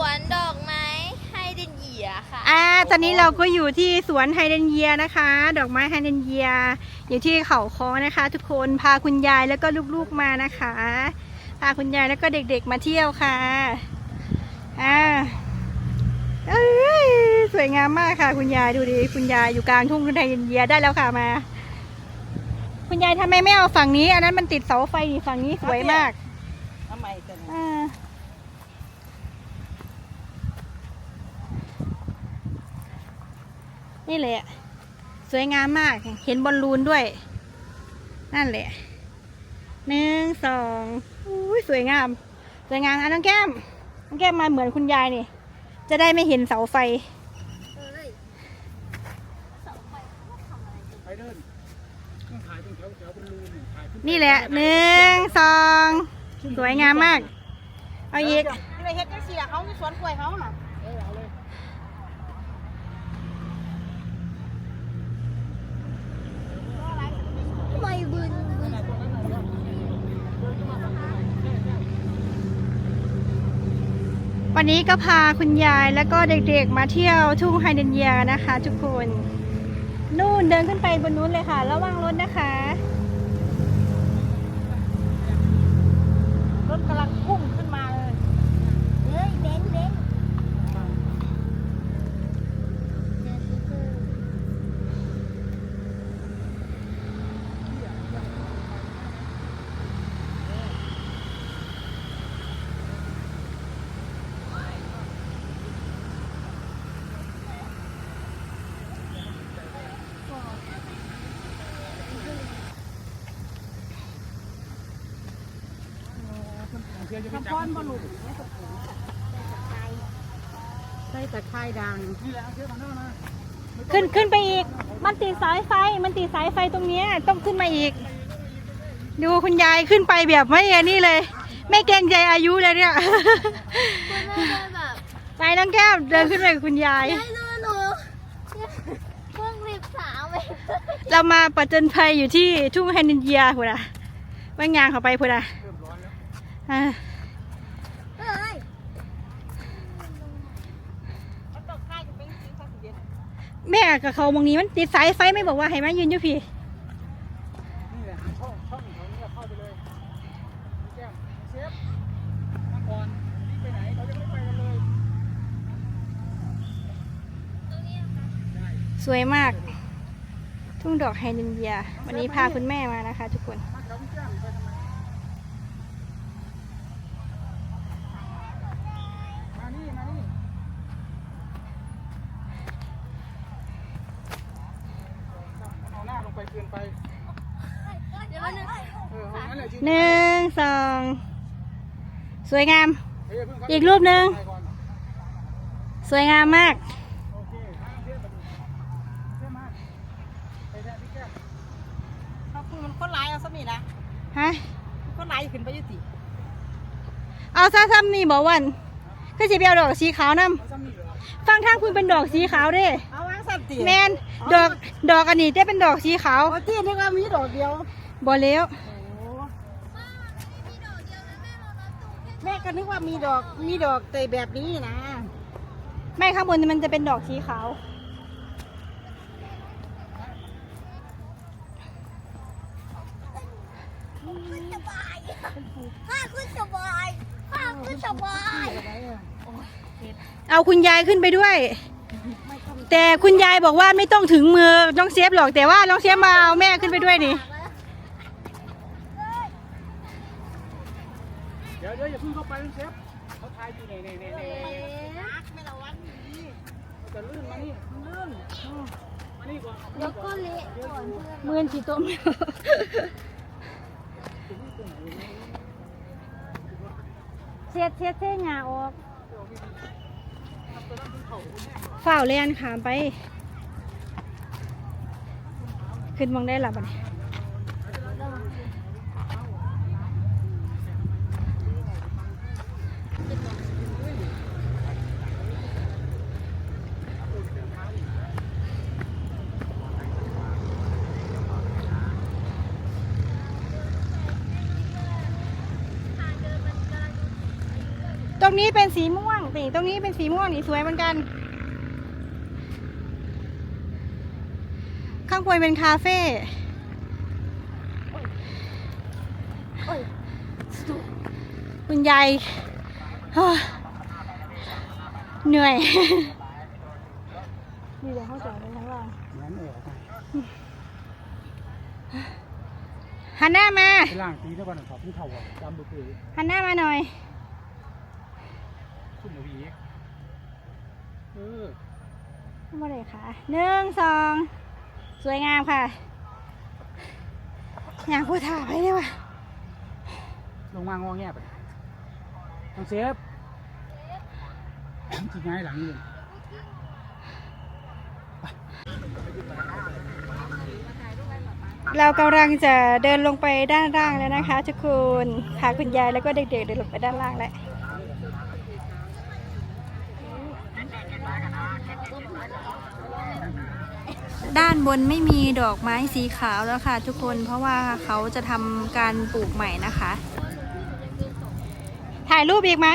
วนดอกไม้ไฮเดนเยียค่ะ อ่า ตอนนี้เราก็อยู่ที่สวนไฮเดรนเยียนะคะ ดอกไม้ไฮเดรนเยีย อยู่ที่เขาคอนะคะ ทุกคน พาคุณยายแล้วก็ลูกๆมานะคะ พาคุณยายแล้วก็เด็กๆมาเที่ยวค่ะ อ่าเอ้ยสวยงามมากค่ะ คุณยายดูดิคุณยายอยู่กลางทุ่งไฮเดรนเยียได้แล้วค่ะมา คุณยายทำไมไม่เอาฝั่งนี้ อันนั้นมันติดเสาไฟนี่ฝั่งนี้สวยมาก ทำไมกันอ่า นี่แหละ สวยงามมาก เห็นบอลลูนด้วย นั่นแหละ หนึ่งสองอุ้ยสวยงาม สวยงามอะน้องแก้ม น้องแก้มมาเหมือนคุณยายนี่ จะได้ไม่เห็นเสาไฟ ไปเดินต้องถ่ายตรงแถวแถวบนรูนถ่ายขึ้นนี่แหละหนึ่งสอง สวยงามมาก เอาอีกนี่ไปเฮ็ดจังซี่ล่ะเขามีสวนกล้วยเขาน่ะเออเอาเลย ไม่บึนบึน วันนี้ก็พาคุณยายแล้วก็เด็กๆมาเที่ยวทุ่งไฮเดนเยียนะคะ ทุกคน นู่นเดินขึ้นไปบนนู้นเลยค่ะ ระวังรถนะคะ รถกำลังพุ่งขึ้นมาเลย เฮ้ยเบนเบน เที่ยวจะไปทำจับรบ่ลูกใส่ตะไคร้ดังขึ้นขึ้นไปอีก มันติดสายไฟ มันติดสายไฟตรงนี้ต้องขึ้นมาอีก ดูคุณยายขึ้นไปแบบไม่อันนี่เลย ไม่เกรงใจอายุเลยเนี่ยไปน้องแก้มเดินขึ้นไปกับคุณยายเรามาประจนภัยอยู่ที่ทุ่งไฮเดรนเยียพุ่นอะว่างงานเขาไปพุ่นอะอ่า เฮ้ย เขาตกไคร้จะเป็นสีฟ้าสีเย็น แม่กับเขามองนี้มันติดสายไฟไม่บอกว่าให้มายืนอยู่พี่นี่แหละหาช่องช่องแถวนี้เข้าไปเลยแก้มเชฟมาก่อนรีบไปไหนเราจะไม่ไปกันเลยสวยมาก ทุ่งดอกไฮเดรนเยียวันนี้พาคุณแม่มานะคะ ทุกคน มาแถวพี่แก้มไปทำไมมานี่มานี่เอาหน้าลงไปเกินไป เดี๋ยวมันง เออเอางั้นแหละจริงหนึ่งสองสวยงามเฮ้ยเพิ่งเข้าอีกรูปหนึ่งไปก่อนสวยงามมากโอเคห้ามเทียบกันเทียบมาไปแทนพี่แก้มเขาพูดมันคนร้ายเอาซะนี่นะฮะคนร้ายขึ้นไปอยุติเอาซะซ้ำนี่บอกวันก็จะไปเอาดอกสีขาวนเอาซ้ำนี่เหรอำฟังทางคุณเป็นดอกสีขาวเด้ เอาวางสันติแมนดอกดอกอันนี้จะเป็นดอกสีขาว เอาที่นึกว่ามีดอกเดียวบอเลี้ยวโอ้แม่ ก็นึกว่ามีดอกมีดอกแต่แบบนี้นะ ไม่ข้างบนมันจะเป็นดอกสีขาวสบายข้าขึ้นสบายข้าขึ้นสบายเอาคุณยายขึ้นไปด้วย แต่คุณยายบอกว่าไม่ต้องถึงมือน้องเซฟหรอกแต่ว่าน้องเซฟมาเอาแม่ขึ้นไปด้วยนี่ เดี๋ยวเดี๋ ยวอย่าเพิ่งเข้าไปนเชฟเขาทายอยู่ในในในในไม่ระวังดีจะลื่นมานี่ลื่นมานี่ก่อนเดี๋ยวก็เละก่อนเพื่อนสีต้มเช็ดเช็ดเส้นหงาออกฝ่าวเลียนขามไป ขึ้นมองได้หลับอะ รงนี้เป็นสีม่วงสีตรงนี้เป็นสีม่วงนี่สวยเหมือนกัน ข้างบนเป็นคาเฟ่คุณยายเฮ้ยเหนื่อยนี่เดี๋ยวเขาจอดไว้ข้างล่างงั้นเออเอาไปหันหน้ามาไปล่างตีได้บ้านครับพี่เท่าอะจำบุตรหันหน้ามาหน่อย ขึ้นมาวีเออมาเลยค่ะหนึ่งสองสวยงามค่ะอยากพูดถ่ายไปเลยว่ะลงมางอแงไปต้องเซฟจีง่ายหลังเลยเรากำลังจะเดินลงไปด้านล่างแล้วนะคะ ทุกคนพาคุณยายแล้วก็เด็กๆเดินลงไปด้านล่างแล้ว ด้านบนไม่มีดอกไม้สีขาวแล้วค่ะ ทุกคนเพราะว่าเขาจะทำการปลูกใหม่นะคะ ถ่ายรูปอีกไหม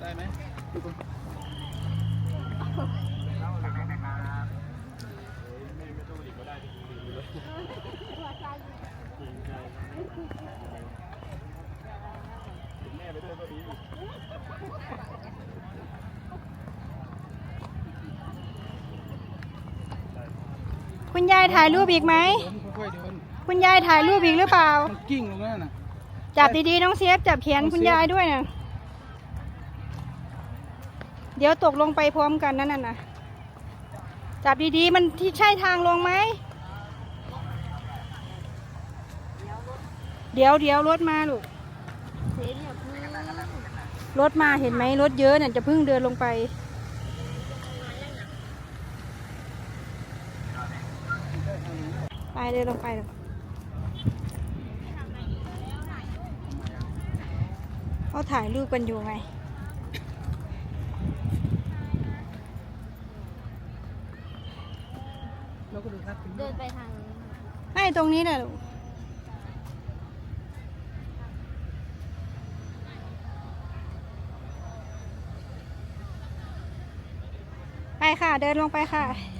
ได้ไหมดูก่อนแม่ไปด้วยก็ดี คุณยายถ่ายรูปอีกไหมเดินค่อยๆเดินคุณยายถ่ายรูปอีกหรือเปล่า มันกิ้งลงนั่นน่ะ จับดีๆน้องเซฟจับแขนคุณยายด้วยนะเดี๋ยวตกลงไปพร้อมกันนั่นน่ะนะจับดีๆ มันที่ใช่ทางลงไหม เดี๋ยวเดี๋ยวรถมาลูก รถมาเห็นไหมรถเยอะเนี่ยจะเพิ่งเดินลงไป ไป เดินลงไปเลยเขาถ่ายรูปกันอยู่ไงแล้วก็ดูทัดถึงเดินไปทางให้ตรงนี้แหละลูกไปค่ะ เดินลงไปค่ะ